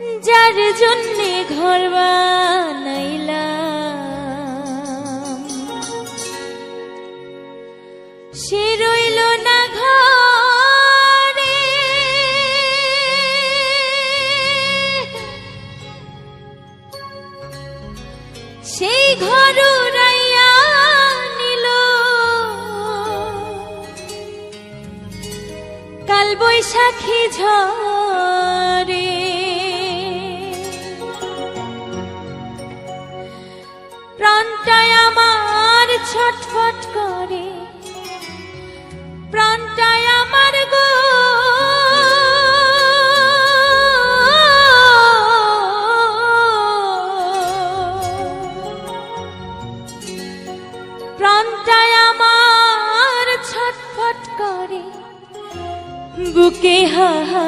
যার জন্যে ঘর বানাইলাম। সে রইল না ঘরে। সেই ঘর নিল। কাল বৈশাখী ঝরে প্রাণটায় আমার ছটফট করে। প্রাণটায় আমার গো। প্রাণটায় আমার ছটফট করে। বুকে হাহা